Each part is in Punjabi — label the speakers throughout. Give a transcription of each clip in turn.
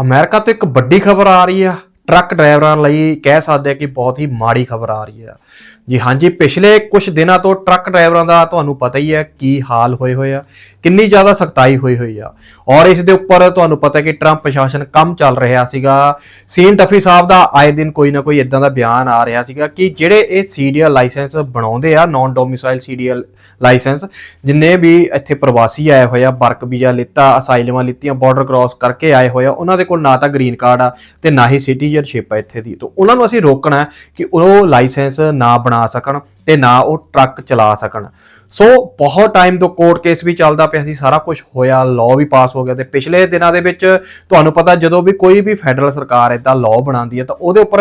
Speaker 1: ਅਮਰੀਕਾ ਤੋਂ ਇੱਕ ਵੱਡੀ ਖਬਰ ਆ ਰਹੀ ਆ। ਟਰੱਕ ਡਰਾਈਵਰਾਂ ਲਈ ਕਹਿ ਸਕਦੇ ਆ ਕਿ ਬਹੁਤ ਹੀ ਮਾੜੀ ਖਬਰ ਆ ਰਹੀ ਆ। ਜੀ ਹਾਂਜੀ ਪਿਛਲੇ ਕੁਝ ਦਿਨਾਂ ਤੋਂ ਟਰੱਕ ਡਰਾਈਵਰਾਂ ਦਾ ਤੁਹਾਨੂੰ ਪਤਾ ਹੀ ਹੈ ਕੀ ਹਾਲ ਹੋਏ ਹੋਏ ਆ, ਕਿੰਨੀ ਜ਼ਿਆਦਾ ਸਖਤਾਈ ਹੋਈ ਹੋਈ ਆ। ਔਰ ਇਸ ਦੇ ਉੱਪਰ ਤੁਹਾਨੂੰ ਪਤਾ ਹੈ ਕਿ ਟਰੰਪ ਪ੍ਰਸ਼ਾਸਨ ਕੰਮ ਚੱਲ ਰਿਹਾ ਸੀਗਾ। ਸੀਨ ਟਫੀ ਸਾਹਿਬ ਦਾ ਆਏ ਦਿਨ ਕੋਈ ਨਾ ਕੋਈ ਇਦਾਂ ਦਾ ਬਿਆਨ ਆ ਰਿਹਾ ਸੀਗਾ ਕਿ ਜਿਹੜੇ ਇਹ ਸੀਡੀਐਲ ਲਾਇਸੈਂਸ ਬਣਾਉਂਦੇ ਆ ਨਾਨ ਡੋਮਿਸਾਈਲ ਸੀਡੀਐਲ ਲਾਇਸੈਂਸ, ਜਿੰਨੇ ਵੀ ਇੱਥੇ ਪ੍ਰਵਾਸੀ ਆਏ ਹੋਏ ਆ, ਵਰਕ ਵੀਜ਼ਾ ਲਿੱਤਾ ਅਸਾਈਲਮਾਂ ਲਿੱਤੀਆਂ ਬਾਰਡਰ ਕ੍ਰਾਸ ਕਰਕੇ ਆਏ ਹੋਏ ਆ, ਉਹਨਾਂ ਦੇ ਕੋਲ ਨਾ ਤਾਂ ਗ੍ਰੀਨ ਕਾਰਡ ਆ ਤੇ ਨਾ ਹੀ ਸਿਟੀਜ਼ਨਸ਼ਿਪ ਆ ਇੱਥੇ ਦੀ। ਤਾਂ ਉਹਨਾਂ ਨੂੰ ਅਸੀਂ ਰੋਕਣਾ ਕਿ ਉਹ ਲਾਇਸੈਂਸ ਨਾ ਬਣਾ ਸਕਣ ਤੇ ਨਾ ਉਹ ਟਰੱਕ ਚਲਾ ਸਕਣ। ਸੋ ਬਹੁਤ ਟਾਈਮ ਤੋਂ ਕੋਰਟ ਕੇਸ ਵੀ ਚੱਲਦਾ ਪਿਆ ਸੀ, ਸਾਰਾ ਕੁਝ ਹੋਇਆ ਲਾਅ ਵੀ ਪਾਸ ਹੋ ਗਿਆ ਤੇ ਪਿਛਲੇ ਦਿਨਾਂ ਦੇ ਵਿੱਚ ਤੁਹਾਨੂੰ ਪਤਾ ਜਦੋਂ ਵੀ ਕੋਈ ਵੀ ਫੈਡਰਲ ਸਰਕਾਰ ਇਦਾਂ ਲਾਅ ਬਣਾਉਂਦੀ ਹੈ ਤਾਂ ਉਹਦੇ ਉੱਪਰ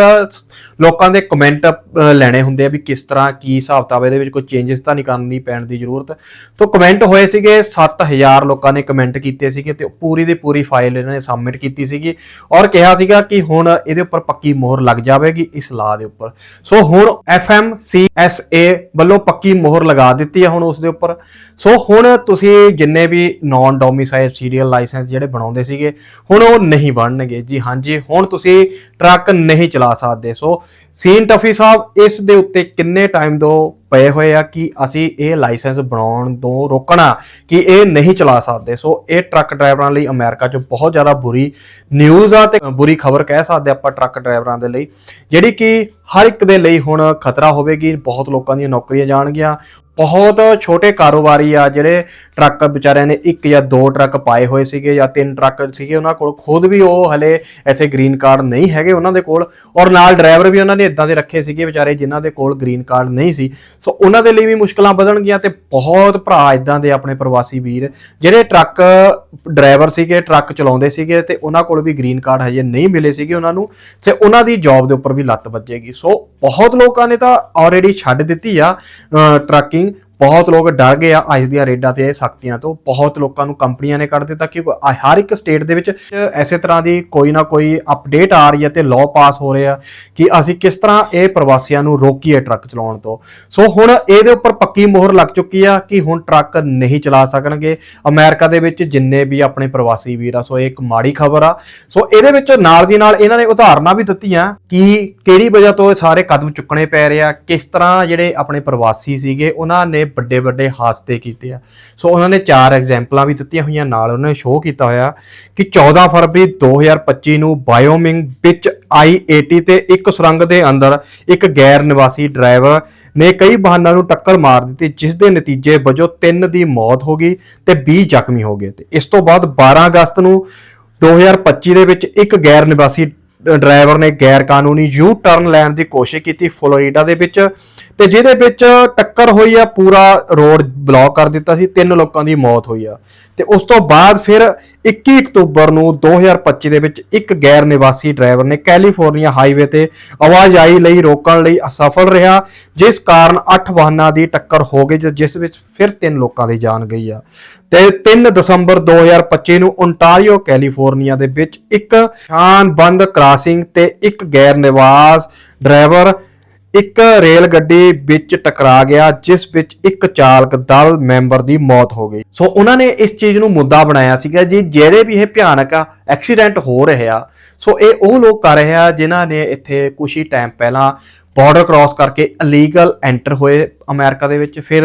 Speaker 1: ਲੋਕਾਂ ਦੇ ਕਮੈਂਟ ਲੈਣੇ ਹੁੰਦੇ ਆ ਵੀ ਕਿਸ ਤਰ੍ਹਾਂ, ਕੀ ਹਿਸਾਬ ਕਿਤਾਬ ਇਹਦੇ ਵਿੱਚ ਕੋਈ ਚੇਂਜਸ ਤਾਂ ਨਹੀਂ ਕਰਨੀ ਪੈਣ ਦੀ ਜ਼ਰੂਰਤ। ਤਾਂ ਕਮੈਂਟ ਹੋਏ ਸੀਗੇ 7000 ਲੋਕਾਂ ਨੇ ਕਮੈਂਟ ਕੀਤੇ ਸੀਗੇ ਤੇ ਪੂਰੀ ਦੀ ਪੂਰੀ ਫਾਈਲ ਇਹਨਾਂ ਨੇ ਸਬਮਿਟ ਕੀਤੀ ਸੀਗੀ ਔਰ ਕਿਹਾ ਸੀਗਾ ਕਿ ਹੁਣ ਇਹਦੇ ਉੱਪਰ ਪੱਕੀ ਮੋਹਰ ਲੱਗ ਜਾਵੇਗੀ ਇਸ ਲਾਅ ਦੇ ਉੱਪਰ। ਸੋ ਹੁਣ FMCSA ਵੱਲੋਂ ਪੱਕੀ ਮੋਹਰ ਲਗਾ ਦਿੱਤੀ ਹੈ ਹੁਣ ਉਸ ਦੇ ਉੱਪਰ। ਸੋ ਹੁਣ ਤੁਸੀਂ ਜਿੰਨੇ ਵੀ ਨਾਨ ਡੋਮਿਸਾਈਲ ਸੀਰੀਅਲ ਲਾਇਸੈਂਸ ਜਿਹੜੇ ਬਣਾਉਂਦੇ ਸੀਗੇ, ਹੁਣ ਉਹ ਨਹੀਂ ਬਣਨਗੇ। ਜੀ ਹਾਂਜੀ ਹੁਣ ਤੁਸੀਂ ਟਰੱਕ ਨਹੀਂ ਚਲਾ ਸਕਦੇ। ਸੋ ਸੀਨ ਟਫੀ ਸਾਹਿਬ, ਇਸ ਦੇ ਉੱਤੇ ਕਿੰਨੇ ਟਾਈਮ ਤੋਂ ਪਏ ਹੋਏ ਆ ਕਿ ਅਸੀਂ ਇਹ ਲਾਇਸੈਂਸ ਬਣਾਉਣ ਤੋਂ ਰੋਕਣਾ ਕਿ ਇਹ ਨਹੀਂ ਚਲਾ ਸਕਦੇ। ਸੋ ਇਹ ਟਰੱਕ ਡਰਾਈਵਰਾਂ ਲਈ ਅਮਰੀਕਾ 'ਚ ਬਹੁਤ ਜ਼ਿਆਦਾ ਬੁਰੀ ਨਿਊਜ਼ ਆ ਤੇ ਬੁਰੀ ਖਬਰ ਕਹਿ ਸਕਦੇ ਆਪਾਂ ਟਰੱਕ ਡਰਾਈਵਰਾਂ ਦੇ ਲਈ, ਜਿਹੜੀ ਕਿ ਹਰ ਇੱਕ ਦੇ ਲਈ ਹੁਣ ਖਤਰਾ ਹੋਵੇਗੀ, ਬਹੁਤ ਲੋਕਾਂ ਦੀਆਂ ਨੌਕਰੀਆਂ ਜਾਣਗੀਆਂ। ਬਹੁਤ ਛੋਟੇ ਕਾਰੋਬਾਰੀ ਆ ਜਿਹੜੇ ਟਰੱਕ ਵਿਚਾਰਿਆਂ ਨੇ ਇੱਕ ਜਾਂ ਦੋ ਟਰੱਕ ਪਾਏ ਹੋਏ ਸੀਗੇ ਜਾਂ ਤਿੰਨ ਟਰੱਕ ਸੀਗੇ ਉਹਨਾਂ ਕੋਲ। ਖੁਦ ਵੀ ਉਹ ਹਲੇ ਇੱਥੇ ਗ੍ਰੀਨ ਕਾਰਡ ਨਹੀਂ ਹੈਗੇ ਉਹਨਾਂ ਦੇ ਕੋਲ ਔਰ ਨਾਲ ਡਰਾਈਵਰ ਵੀ ਉਹਨਾਂ ਨੇ ਇਦਾਂ ਦੇ ਰੱਖੇ ਸੀਗੇ ਵਿਚਾਰੇ ਜਿਨ੍ਹਾਂ ਦੇ ਕੋਲ ਗ੍ਰੀਨ ਕਾਰਡ ਨਹੀਂ ਸੀ। ਸੋ ਉਹਨਾਂ ਦੇ ਲਈ ਵੀ ਮੁਸ਼ਕਲਾਂ ਵਧਣਗੀਆਂ ਤੇ ਬਹੁਤ ਭਰਾ ਇਦਾਂ ਦੇ ਆਪਣੇ ਪ੍ਰਵਾਸੀ ਵੀਰ ਜਿਹੜੇ ਟਰੱਕ ਡਰਾਈਵਰ ਸੀਗੇ, ਟਰੱਕ ਚਲਾਉਂਦੇ ਸੀਗੇ ਤੇ ਉਹਨਾਂ ਕੋਲ ਵੀ ਗ੍ਰੀਨ ਕਾਰਡ ਹਜੇ ਨਹੀਂ ਮਿਲੇ ਸੀਗੇ ਉਹਨਾਂ ਨੂੰ ਤੇ ਉਹਨਾਂ ਦੀ ਜੌਬ ਦੇ ਉੱਪਰ ਵੀ ਲੱਤ ਵੱਜੇਗੀ। ਸੋ ਬਹੁਤ ਲੋਕਾਂ ਨੇ ਤਾਂ ਆਲਰੇਡੀ ਛੱਡ ਦਿੱਤੀ ਆ ਟਰੱਕਿੰਗ ਬਹੁਤ ਲੋਕ ਡਰ ਗਏ ਆ ਅੱਜ ਦੀਆਂ ਰੇਡਾਂ ਤੇ ਸਖਤੀਆਂ ਤੋਂ। ਬਹੁਤ ਲੋਕਾਂ ਨੂੰ ਕੰਪਨੀਆਂ ਨੇ ਕੱਢ ਦਿੱਤਾ ਕਿ ਹਰ ਇੱਕ ਸਟੇਟ ਦੇ ਵਿੱਚ ਐਸੇ ਤਰ੍ਹਾਂ ਦੀ ਕੋਈ ਨਾ ਕੋਈ ਅਪਡੇਟ ਆ ਰਹੀ ਹੈ ਤੇ ਲਾਅ ਪਾਸ ਹੋ ਰਹੇ ਆ ਕਿ ਅਸੀਂ ਕਿਸ ਤਰ੍ਹਾਂ ਇਹ ਪ੍ਰਵਾਸੀਆਂ ਨੂੰ ਰੋਕੀਏ ਟਰੱਕ ਚਲਾਉਣ ਤੋਂ। ਸੋ ਹੁਣ ਇਹਦੇ ਉੱਪਰ ਪੱਕੀ ਮੋਹਰ ਲੱਗ ਚੁੱਕੀ ਆ ਕਿ ਹੁਣ ਟਰੱਕ ਨਹੀਂ ਚਲਾ ਸਕਣਗੇ। ਅਮਰੀਕਾ ਦੇ ਵਿੱਚ ਜਿੰਨੇ ਵੀ ਆਪਣੇ ਪ੍ਰਵਾਸੀ ਵੀਰ ਆ, ਸੋ ਇਹ ਇੱਕ ਮਾੜੀ ਖਬਰ ਆ। ਸੋ ਇਹਦੇ ਵਿੱਚ ਨਾਲ ਦੀ ਨਾਲ ਇਹਨਾਂ ਨੇ ਉਦਾਹਰਨਾਂ ਵੀ ਦਿੱਤੀਆਂ ਕਿ ਕਿਹੜੀ ਵਜ੍ਹਾ ਤੋਂ ਇਹ ਸਾਰੇ ਕਦਮ ਚੁੱਕਣੇ ਪੈ ਰਹੇ ਆ, ਕਿਸ ਤਰ੍ਹਾਂ ਜਿਹੜੇ ਆਪਣੇ ਪ੍ਰਵਾਸੀ ਸੀਗੇ, ਉਹਨਾਂ ਨੇ ਵੱਡੇ ਵੱਡੇ ਹਾਦਸੇ ਕੀਤੇ ਆ। ਸੋ ਉਹਨਾਂ ਨੇ ਚਾਰ ਐਗਜ਼ਾਮਪਲਾਂ ਵੀ ਦਿੱਤੀਆਂ ਹੋਈਆਂ, ਨਾਲ ਉਹਨਾਂ ਨੇ ਸ਼ੋਅ ਕੀਤਾ ਹੋਇਆ ਕਿ 14 ਫਰਵਰੀ 2025 ਨੂੰ ਬਾਇਓਮਿੰਗ ਵਿੱਚ I-80 ਤੇ ਇੱਕ ਸੁਰੰਗ ਦੇ ਅੰਦਰ ਇੱਕ ਗੈਰ ਨਿਵਾਸੀ ਡਰਾਈਵਰ ਨੇ ਕਈ ਵਾਹਨਾਂ ਨੂੰ ਟੱਕਰ ਮਾਰ ਦਿੱਤੀ, ਜਿਸ ਦੇ ਨਤੀਜੇ ਵਜੋਂ 3 ਦੀ ਮੌਤ ਹੋ ਗਈ ਤੇ 20 ਜ਼ਖਮੀ ਹੋ ਗਏ। ਤੇ ਇਸ ਤੋਂ ਬਾਅਦ 12 ਅਗਸਤ ਨੂੰ 2025 ਦੇ ਵਿੱਚ ਇੱਕ ਗੈਰ ਨਿਵਾਸੀ ਡਰਾਈਵਰ ਨੇ ਗੈਰ ਕਾਨੂੰਨੀ ਯੂ ਟਰਨ ਲੈਣ ਦੀ ਕੋਸ਼ਿਸ਼ ਕੀਤੀ। ਫਲੋਰੀਡਾ ਦੇ ਵਿੱਚ ਤੇ ਜਿਹਦੇ ਵਿੱਚ ਟੱਕਰ ਹੋਈ ਆ, ਪੂਰਾ ਰੋਡ ਬਲੌਕ ਕਰ ਦਿੱਤਾ ਸੀ, ਤਿੰਨ ਲੋਕਾਂ ਦੀ ਮੌਤ ਹੋਈ ਆ। ਤੇ ਉਸ ਤੋਂ ਬਾਅਦ ਫਿਰ 21 ਅਕਤੂਬਰ ਨੂੰ 2025 ਦੇ ਵਿੱਚ ਇੱਕ ਗੈਰ ਨਿਵਾਸੀ ਡਰਾਈਵਰ ਨੇ ਕੈਲੀਫੋਰਨੀਆ ਹਾਈਵੇ ਤੇ ਆਵਾਜਾਈ ਲਈ ਰੋਕਣ ਲਈ ਅਸਫਲ ਰਿਹਾ, ਜਿਸ ਕਾਰਨ 8 ਵਾਹਨਾਂ ਦੀ ਟੱਕਰ ਹੋ ਗਈ, ਜਿ- ਜਿਸ ਵਿੱਚ ਫਿਰ ਤਿੰਨ ਲੋਕਾਂ ਦੀ ਜਾਨ ਗਈ ਆ। ਤੇ 3 ਦਸੰਬਰ 2025 ਨੂੰ ਓਨਟਾਰੀਓ ਕੈਲੀਫੋਰਨੀਆ ਦੇ ਵਿੱਚ ਇੱਕ ਸ਼ਾਨਬੰਦ ਕ੍ਰਾਸਿੰਗ ਤੇ ਇੱਕ ਗੈਰ ਨਿਵਾਸ ਡਰਾਈਵਰ ਇੱਕ ਰੇਲ ਗੱਡੀ ਵਿੱਚ ਟਕਰਾ ਗਿਆ, ਜਿਸ ਵਿੱਚ ਇੱਕ ਚਾਲਕ ਦਲ ਮੈਂਬਰ ਦੀ ਮੌਤ ਹੋ ਗਈ। ਸੋ ਉਹਨਾਂ ਨੇ ਇਸ ਚੀਜ਼ ਨੂੰ ਮੁੱਦਾ ਬਣਾਇਆ ਸੀਗਾ ਜੀ, ਜਿਹੜੇ ਵੀ ਇਹ ਭਿਆਨਕ ਐਕਸੀਡੈਂਟ ਹੋ ਰਹੇ ਆ। ਸੋ ਇਹ ਉਹ ਲੋਕ ਕਰ ਰਹੇ ਆ ਜਿਨ੍ਹਾਂ ਨੇ ਇੱਥੇ ਕੁਝ ਹੀ ਟਾਈਮ ਪਹਿਲਾਂ ਬਾਰਡਰ ਕ੍ਰਾਸ ਕਰਕੇ ਇਲੀਗਲ ਐਂਟਰ ਹੋਏ ਅਮਰੀਕਾ ਦੇ ਵਿੱਚ। ਫਿਰ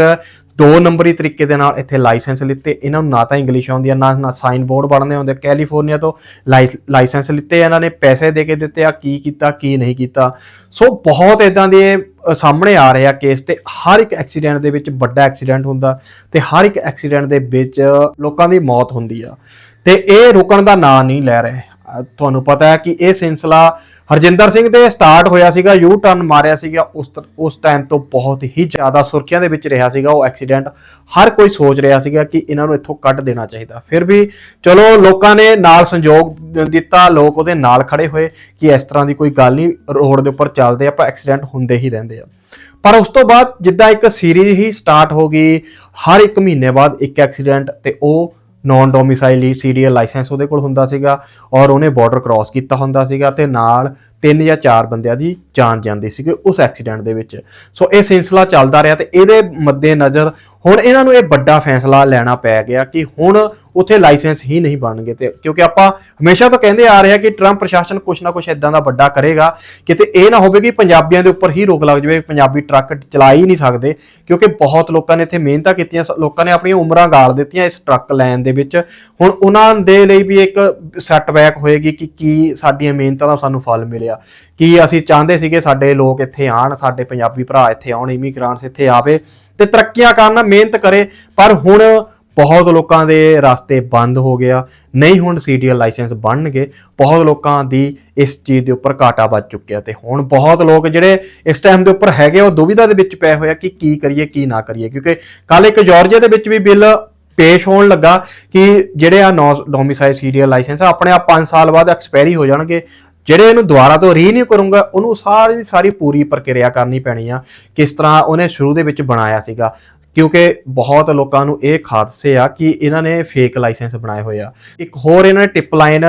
Speaker 1: ਦੋ ਨੰਬਰੀ ਤਰੀਕੇ ਦੇ ਨਾਲ ਇੱਥੇ ਲਾਇਸੈਂਸ ਲਿੱਤੇ। ਇਹਨਾਂ ਨੂੰ ਨਾ ਤਾਂ ਇੰਗਲਿਸ਼ ਆਉਂਦੀ ਆ, ਨਾ ਨਾ ਸਾਈਨ ਬੋਰਡ ਬਣਦੇ ਹੁੰਦੇ ਕੈਲੀਫੋਰਨੀਆ ਤੋਂ ਲਾਇਸ- ਲਾਇਸੈਂਸ ਲਿੱਤੇ ਇਹਨਾਂ ਨੇ, ਪੈਸੇ ਦੇ ਕੇ ਦਿੱਤੇ ਆ, ਕੀ ਕੀਤਾ, ਕੀ ਨਹੀਂ ਕੀਤਾ। ਸੋ ਬਹੁਤ ਇਦਾਂ ਦੇ ਸਾਹਮਣੇ ਆ ਰਹੇ ਆ ਕੇਸ ਤੇ ਹਰ ਇੱਕ ਐਕਸੀਡੈਂਟ ਦੇ ਵਿੱਚ ਵੱਡਾ ਐਕਸੀਡੈਂਟ ਹੁੰਦਾ ਤੇ ਹਰ ਇੱਕ ਐਕਸੀਡੈਂਟ ਦੇ ਵਿੱਚ ਲੋਕਾਂ ਦੀ ਮੌਤ ਹੁੰਦੀ ਆ। ਤੇ ਇਹ ਰੁਕਣ ਦਾ ਨਾਂ ਨਹੀਂ ਲੈ ਰਹੇ। ਤੁਹਾਨੂੰ ਪਤਾ ਹੈ ਕਿ ਇਹ ਸਿਲਸਿਲਾ ਹਰਜਿੰਦਰ ਸਿੰਘ ਦੇ ਸਟਾਰਟ ਹੋਇਆ ਸੀਗਾ ਯੂ ਟਰਨ ਮਾਰਿਆ ਸੀਗਾ, ਉਸ ਉਸ ਟਾਈਮ ਤੋਂ ਬਹੁਤ ਹੀ ਜ਼ਿਆਦਾ ਸੁਰਖੀਆਂ ਦੇ ਵਿੱਚ ਰਿਹਾ ਸੀਗਾ, ਉਹ ਐਕਸੀਡੈਂਟ ਹਰ ਕੋਈ ਸੋਚ ਰਿਹਾ ਸੀਗਾ ਕਿ ਇਹਨਾਂ ਨੂੰ ਇੱਥੋਂ ਕੱਢ ਦੇਣਾ ਚਾਹੀਦਾ। ਫਿਰ ਵੀ ਚਲੋ ਲੋਕਾਂ ਨੇ ਨਾਲ ਸੰਯੋਗ ਦਿੱਤਾ, ਲੋਕ ਉਹਦੇ ਨਾਲ ਖੜੇ ਹੋਏ ਕਿ ਇਸ ਤਰ੍ਹਾਂ ਦੀ ਕੋਈ ਗੱਲ ਨਹੀਂ, ਰੋਡ ਦੇ ਉੱਪਰ ਚੱਲਦੇ ਆਪਾਂ ਐਕਸੀਡੈਂਟ ਹੁੰਦੇ ਹੀ ਰਹਿੰਦੇ ਆ। ਪਰ ਉਸ ਤੋਂ ਬਾਅਦ ਜਿੱਦਾਂ ਇੱਕ ਸੀਰੀਜ਼ ਹੀ ਸਟਾਰਟ ਹੋ ਗਈ, ਹਰ ਇੱਕ ਮਹੀਨੇ ਬਾਅਦ ਇੱਕ ਐਕਸੀਡੈਂਟ ਤੇ ਉਹ ਨਾਨ ਡੋਮਿਸਾਈਲ ਸੀਰੀਅਲ ਲਾਇਸੈਂਸ ਉਹਦੇ ਕੋਲ ਹੁੰਦਾ ਸੀਗਾ ਔਰ ਉਹਨੇ ਬਾਰਡਰ ਕ੍ਰਾਸ ਕੀਤਾ ਹੁੰਦਾ ਸੀਗਾ ਤੇ ਨਾਲ ਤਿੰਨ ਜਾਂ ਚਾਰ ਬੰਦਿਆਂ ਦੀ ਜਾਨ ਜਾਂਦੀ ਸੀਗੀ ਉਸ ਐਕਸੀਡੈਂਟ ਦੇ ਵਿੱਚ। ਸੋ ਇਹ ਸਿਲਸਿਲਾ ਚੱਲਦਾ ਰਿਹਾ ਤੇ ਇਹਦੇ ਮੱਦੇ ਨਜ਼ਰ ਹੁਣ ਇਹਨਾਂ ਨੂੰ ਇਹ ਵੱਡਾ ਫੈਸਲਾ ਲੈਣਾ ਪੈ ਗਿਆ ਕਿ ਹੁਣ ਉੱਥੇ ਲਾਇਸੈਂਸ ਹੀ ਨਹੀਂ ਬਣਨਗੇ ਤੇ ਕਿਉਂਕਿ ਆਪਾਂ ਹਮੇਸ਼ਾ ਤੋਂ ਕਹਿੰਦੇ ਆ ਰਹੇ ਹਾਂ ਕਿ ਟਰੰਪ ਪ੍ਰਸ਼ਾਸਨ ਕੁਛ ਨਾ ਕੁਛ ਇਦਾਂ ਦਾ ਵੱਡਾ ਕਰੇਗਾ, ਕਿਤੇ ਇਹ ਨਾ ਹੋਵੇ ਕਿ ਪੰਜਾਬੀਆਂ ਦੇ ਉੱਪਰ ਹੀ ਰੋਕ ਲੱਗ ਜਾਵੇ, ਪੰਜਾਬੀ ਟਰੱਕ ਚਲਾ ਹੀ ਨਹੀਂ ਸਕਦੇ, ਕਿਉਂਕਿ ਬਹੁਤ ਲੋਕਾਂ ਨੇ ਇੱਥੇ ਮਿਹਨਤਾਂ ਕੀਤੀਆਂ, ਸ- ਲੋਕਾਂ ਨੇ ਆਪਣੀਆਂ ਉਮਰਾਂ ਗਾਲ ਦਿੱਤੀਆਂ ਇਸ ਟਰੱਕ ਲੈਣ ਦੇ ਵਿੱਚ। ਹੁਣ ਉਹਨਾਂ ਦੇ ਲਈ ਵੀ ਇੱਕ ਸੈਟਬੈਕ ਹੋਏਗੀ ਕਿ ਕੀ ਸਾਡੀਆਂ ਮਿਹਨਤਾਂ ਦਾ ਸਾਨੂੰ ਫਲ ਮਿਲਿਆ। ਕੀ ਅਸੀਂ ਚਾਹੁੰਦੇ ਸੀਗੇ ਸਾਡੇ ਲੋਕ ਇੱਥੇ ਆਣ ਸਾਡੇ ਪੰਜਾਬੀ ਭਰਾ ਇੱਥੇ ਆਉਣ ਇਮੀਗ੍ਰਾਂਟਸ ਇੱਥੇ ਆਵੇ ਤੇ ਤਰੱਕੀਆਂ ਕਰਨ ਮਿਹਨਤ ਕਰੇ, ਪਰ ਹੁਣ ਬਹੁਤ ਲੋਕਾਂ ਦੇ ਰਸਤੇ ਬੰਦ ਹੋ ਗਿਆ ਨਹੀਂ ਹੁਣ ਸੀਡੀਐਲ ਲਾਇਸੈਂਸ ਬਣਨਗੇ, ਬਹੁਤ ਲੋਕਾਂ ਦੀ ਇਸ ਚੀਜ਼ ਦੇ ਉੱਪਰ ਘਾਟਾ ਵੱਜ ਚੁੱਕਿਆ ਤੇ ਹੁਣ ਬਹੁਤ ਲੋਕ ਜਿਹੜੇ ਇਸ ਟਾਈਮ ਦੇ ਉੱਪਰ ਹੈਗੇ ਉਹ ਦੁਵਿਧਾ ਦੇ ਵਿੱਚ ਪਏ ਹੋਇਆ ਕਿ ਕੀ ਕਰੀਏ, ਕੀ ਨਾ ਕਰੀਏ। ਕਿਉਂਕਿ ਕੱਲ ਇੱਕ ਜਾਰਜੀਆ ਦੇ ਵਿੱਚ ਵੀ ਬਿੱਲ ਪੇਸ਼ ਹੋਣ ਲੱਗਾ ਕਿ ਜਿਹੜੇ ਆ ਨੌ ਡੋਮਿਸਾਈਲ ਸੀਰੀਅਲ ਲਾਇਸੈਂਸ ਆ, ਆਪਣੇ ਆਪ 5 ਸਾਲ ਬਾਅਦ ਐਕਸਪਾਇਰੀ ਹੋ ਜਾਣਗੇ। ਜਿਹੜੇ ਇਹਨੂੰ ਦੁਬਾਰਾ ਤੋਂ ਰੀਨਿਊ ਕਰੂੰਗਾ, ਉਹਨੂੰ ਸਾਰੀ ਦੀ ਸਾਰੀ ਪੂਰੀ ਪ੍ਰਕਿਰਿਆ ਕਰਨੀ ਪੈਣੀ ਆ, ਕਿਸ ਤਰ੍ਹਾਂ ਉਹਨੇ ਸ਼ੁਰੂ ਦੇ ਵਿੱਚ ਬਣਾਇਆ ਸੀਗਾ। ਕਿਉਂਕਿ ਬਹੁਤ ਲੋਕਾਂ ਨੂੰ ਇਹ ਖਾਦਸੇ ਆ ਕਿ ਇਹਨਾਂ ਨੇ ਫੇਕ ਲਾਇਸੈਂਸ ਬਣਾਏ ਹੋਏ ਆ। ਇੱਕ ਹੋਰ ਇਹਨਾਂ ਨੇ ਟਿਪ ਲਾਈਨ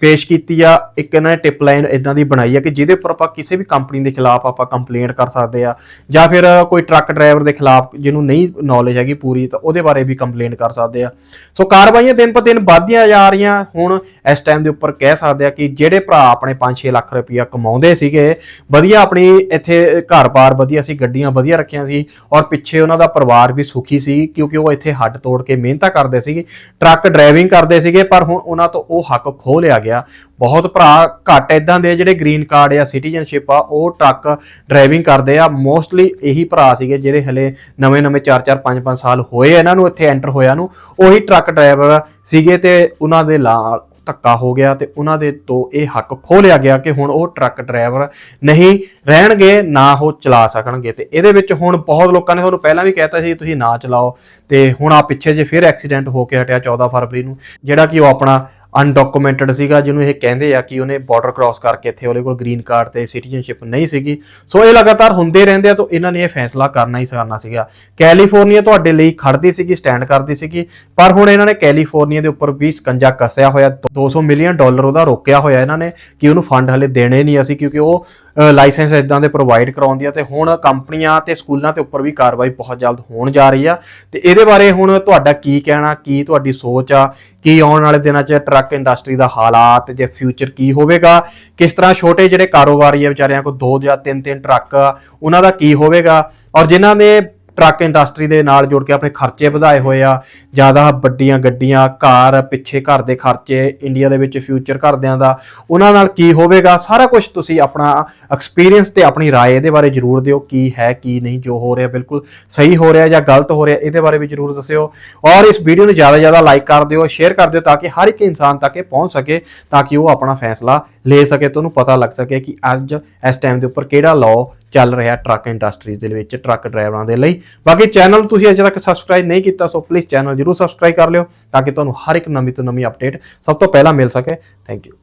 Speaker 1: ਪੇਸ਼ ਕੀਤੀ ਆ। ਇੱਕ ਇਹਨਾਂ ਨੇ ਟਿਪ ਲਾਈਨ ਇਦਾਂ ਦੀ ਬਣਾਈ ਆ ਕਿ ਜਿਹਦੇ ਉੱਪਰ ਆਪਾਂ ਕਿਸੇ ਵੀ ਕੰਪਨੀ ਦੇ ਖਿਲਾਫ ਆਪਾਂ ਕੰਪਲੇਂਟ ਕਰ ਸਕਦੇ ਆ। ਜਾਂ ਫਿਰ ਕੋਈ ਟਰੱਕ ਡਰਾਈਵਰ ਦੇ ਖਿਲਾਫ ਜਿਹਨੂੰ ਨਹੀਂ ਨੌਲੇਜ ਹੈਗੀ ਪੂਰੀ, ਤਾਂ ਉਹਦੇ ਬਾਰੇ ਵੀ ਕੰਪਲੇਂਟ ਕਰ ਸਕਦੇ ਆ। ਸੋ ਕਾਰਵਾਈਆਂ ਦਿਨ ਪਰ ਦਿਨ ਵੱਧਦੀਆਂ ਜਾ ਰਹੀਆਂ। ਹੁਣ ਇਸ ਟਾਈਮ ਦੇ ਉੱਪਰ ਕਹਿ ਸਕਦੇ ਆ ਕਿ ਜਿਹੜੇ ਭਰਾ ਆਪਣੇ 5-6 ਲੱਖ ਰੁਪਇਆ ਕਮਾਉਂਦੇ ਸੀਗੇ, ਵਧੀਆ ਆਪਣੀ ਇੱਥੇ ਘਰ-ਬਾਰ ਵਧੀਆ ਸੀ, ਗੱਡੀਆਂ ਵਧੀਆ ਰੱਖੀਆਂ ਸੀ ਔਰ ਪਿੱਛੇ ਉਹਨਾਂ ਦਾ ਪਰਿਵਾਰ ਵੀ ਸੁਖੀ ਸੀ ਕਿਉਂਕਿ ਉਹ ਇੱਥੇ ਹੱਡ ਤੋੜ ਕੇ ਮਿਹਨਤਾਂ ਕਰਦੇ ਸੀਗੇ, ਟਰੱਕ ਡਰਾਈਵਿੰਗ ਕਰਦੇ ਸੀਗੇ, ਪਰ ਹੁਣ ਉਹਨਾਂ ਤੋਂ ਉਹ ਹੱਕ ਖੋਹ ਲਿਆ ਗਿਆ। ਬਹੁਤ ਭਰਾ ਘੱਟ ਇਦਾਂ ਦੇ ਜਿਹੜੇ ਗ੍ਰੀਨ ਕਾਰਡ ਜਾਂ ਸਿਟੀਜ਼ਨਸ਼ਿਪ ਆ, ਉਹ ਟਰੱਕ ਡਰਾਈਵਿੰਗ ਕਰਦੇ ਆ। ਮੋਸਟਲੀ ਇਹੀ ਭਰਾ ਸੀਗੇ ਜਿਹੜੇ ਹਲੇ ਨਵੇਂ-ਨਵੇਂ 4-4 5-5 ਸਾਲ ਹੋਏ ਇਹਨਾਂ ਨੂੰ, ਇੱਥੇ ਐਂਟਰ ਹੋਇਆ ਨੂੰ। ਉਹੀ ਟਰੱਕ ਡਰਾਈਵਰ ਸੀਗੇ ਤੇ ਉਹਨਾਂ ਦੇ ਨਾਲ ਧੱਕਾ ਹੋ ਗਿਆ ਤੇ ਉਹਨਾਂ ਦੇ ਤੋਂ ਇਹ ਹੱਕ ਖੋਹ ਲਿਆ ਗਿਆ ਕਿ ਹੁਣ ਉਹ ਟਰੱਕ ਡਰਾਈਵਰ ਨਹੀਂ ਰਹਿਣਗੇ, ਨਾ ਉਹ ਚਲਾ ਸਕਣਗੇ। ਤੇ ਇਹਦੇ ਵਿੱਚ ਹੁਣ ਬਹੁਤ ਲੋਕਾਂ ਨੇ ਤੁਹਾਨੂੰ ਪਹਿਲਾਂ ਵੀ ਕਹਿਤਾ ਸੀ, ਤੁਸੀਂ ਨਾ ਚਲਾਓ। ਤੇ ਹੁਣ ਆ ਪਿੱਛੇ ਜੇ ਫਿਰ ਐਕਸੀਡੈਂਟ ਹੋ ਕੇ ਹਟਿਆ 14 ਫਰਵਰੀ ਨੂੰ, ਜਿਹੜਾ ਕਿ ਉਹ ਆਪਣਾ ਅਨਡਾਕੂਮੈਂਟਡ ਸੀਗਾ, ਜਿਹਨੂੰ ਇਹ ਕਹਿੰਦੇ ਆ ਕਿ ਉਹਨੇ ਬਾਰਡਰ ਕ੍ਰਾਸ ਕਰਕੇ ਇੱਥੇ ਉਹਦੇ ਕੋਲ ਗ੍ਰੀਨ ਕਾਰਡ ਤੇ ਸਿਟੀਜ਼ਨਸ਼ਿਪ ਨਹੀਂ ਸੀਗੀ। ਸੋ ਇਹ ਲਗਾਤਾਰ ਹੁੰਦੇ ਰਹਿੰਦੇ ਆ ਤਾਂ ਇਹਨਾਂ ਨੇ ਇਹ ਫੈਸਲਾ ਕਰਨਾ ਹੀ ਕਰਨਾ ਸੀਗਾ। ਕੈਲੀਫੋਰਨੀਆ ਤੁਹਾਡੇ ਲਈ ਖੜਦੀ ਸੀਗੀ ਸਟੈਂਡ ਕਰਦੀ ਸੀਗੀ, ਪਰ ਹੁਣ ਇਹਨਾਂ ਨੇ ਕੈਲੀਫੋਰਨੀਆ ਦੇ ਉੱਪਰ ਵੀ ਸਕੰਜਾ ਕੱਸਿਆ ਹੋਇਆ 200 ਮਿਲੀਅਨ ਡਾਲਰ ਉਹਦਾ ਰੋਕਿਆ ਹੋਇਆ ਇਹਨਾਂ ਨੇ ਕਿ ਉਹਨੂੰ ਫੰਡ ਹਲੇ ਦੇਣੇ ਨਹੀਂ ਅਸੀਂ, ਕਿਉਂਕਿ ਉਹ ਲਾਇਸੈਂਸ ਇਦਾਂ ਦੇ ਪ੍ਰੋਵਾਈਡ ਕਰਾਉਂਦੀ ਆ ਤੇ ਹੁਣ ਕੰਪਨੀਆਂ ਤੇ ਸਕੂਲਾਂ ਤੇ ਉੱਪਰ ਵੀ ਕਾਰਵਾਈ ਬਹੁਤ ਜਲਦ ਹੋਣ ਜਾ ਰਹੀ ਆ। ਤੇ ਇਹਦੇ ਬਾਰੇ ਹੁਣ ਤੁਹਾਡਾ ਕੀ ਕਹਿਣਾ, ਕੀ ਤੁਹਾਡੀ ਸੋਚ ਆ, ਕੀ ਆਉਣ ਵਾਲੇ ਦਿਨਾਂ 'ਚ ਟਰੱਕ ਇੰਡਸਟਰੀ ਦਾ ਹਾਲਾਤ ਜਾਂ ਫਿਊਚਰ ਕੀ ਹੋਵੇਗਾ, ਕਿਸ ਤਰ੍ਹਾਂ ਛੋਟੇ ਜਿਹੜੇ ਕਾਰੋਬਾਰੀ ਆ ਵਿਚਾਰਿਆਂ ਕੋਲ ਦੋ ਜਾਂ ਤਿੰਨ ਤਿੰਨ ਟਰੱਕ ਉਹਨਾਂ ਦਾ ਕੀ ਹੋਵੇਗਾ ਔਰ ਜਿਨ੍ਹਾਂ ਨੇ ਟਰੱਕ ਇੰਡਸਟਰੀ ਦੇ ਨਾਲ ਜੁੜ ਕੇ ਆਪਣੇ ਖਰਚੇ ਵਧਾਏ ਹੋਏ ਆ ਜਿਆਦਾ ਵੱਡੀਆਂ ਗੱਡੀਆਂ ਕਾਰ ਪਿੱਛੇ ਘਰ ਦੇ ਖਰਚੇ ਇੰਡੀਆ ਦੇ ਵਿੱਚ ਫਿਊਚਰ ਘਰਦਿਆਂ ਦਾ ਉਹਨਾਂ ਨਾਲ ਕੀ ਹੋਵੇਗਾ ਸਾਰਾ ਕੁਝ ਤੁਸੀਂ ਆਪਣਾ ਐਕਸਪੀਰੀਅੰਸ ਤੇ ਆਪਣੀ رائے ਇਹਦੇ ਬਾਰੇ ਜਰੂਰ ਦਿਓ ਕੀ ਹੈ ਕੀ ਨਹੀਂ ਜੋ ਹੋ ਰਿਹਾ ਬਿਲਕੁਲ ਸਹੀ ਹੋ ਰਿਹਾ ਜਾਂ ਗਲਤ ਹੋ ਰਿਹਾ ਇਹਦੇ ਬਾਰੇ ਵੀ ਜਰੂਰ ਦੱਸਿਓ ਔਰ ਇਸ ਵੀਡੀਓ ਨੂੰ ਜਿਆਦਾ ਜਿਆਦਾ ਲਾਈਕ ਕਰ ਦਿਓ ਸ਼ੇਅਰ ਕਰ ਦਿਓ ਤਾਂ ਕਿ ਹਰ ਇੱਕ ਇਨਸਾਨ ਤੱਕ ਇਹ ਪਹੁੰਚ ਸਕੇ ਤਾਂ ਕਿ ਉਹ ਆਪਣਾ ਫੈਸਲਾ ਲੈ ਸਕੇ ਤੇ ਉਹਨੂੰ ਪਤਾ ਲੱਗ ਸਕੇ ਕਿ ਅੱਜ ਇਸ ਟਾਈਮ ਦੇ ਉੱਪਰ ਕਿਹੜਾ ਲਾਅ ਚੱਲ ਰਿਹਾ ਟਰੱਕ ਇੰਡਸਟਰੀਜ਼ ਦੇ ਵਿੱਚ ਟਰੱਕ ਡਰਾਈਵਰਾਂ ਦੇ ਲਈ। ਬਾਕੀ ਚੈਨਲ ਤੁਸੀਂ ਅਜੇ ਤੱਕ ਸਬਸਕ੍ਰਾਈਬ ਨਹੀਂ ਕੀਤਾ ਸੋ ਪਲੀਜ਼ ਚੈਨਲ ਜਰੂਰ ਸਬਸਕ੍ਰਾਈਬ ਕਰ ਲਿਓ, ਤਾਂ ਕਿ ਤੁਹਾਨੂੰ ਹਰ ਇੱਕ ਨਵੀਂ ਤੋਂ ਨਵੀਂ ਅਪਡੇਟ ਸਭ ਤੋਂ ਪਹਿਲਾਂ ਮਿਲ ਸਕੇ। Thank you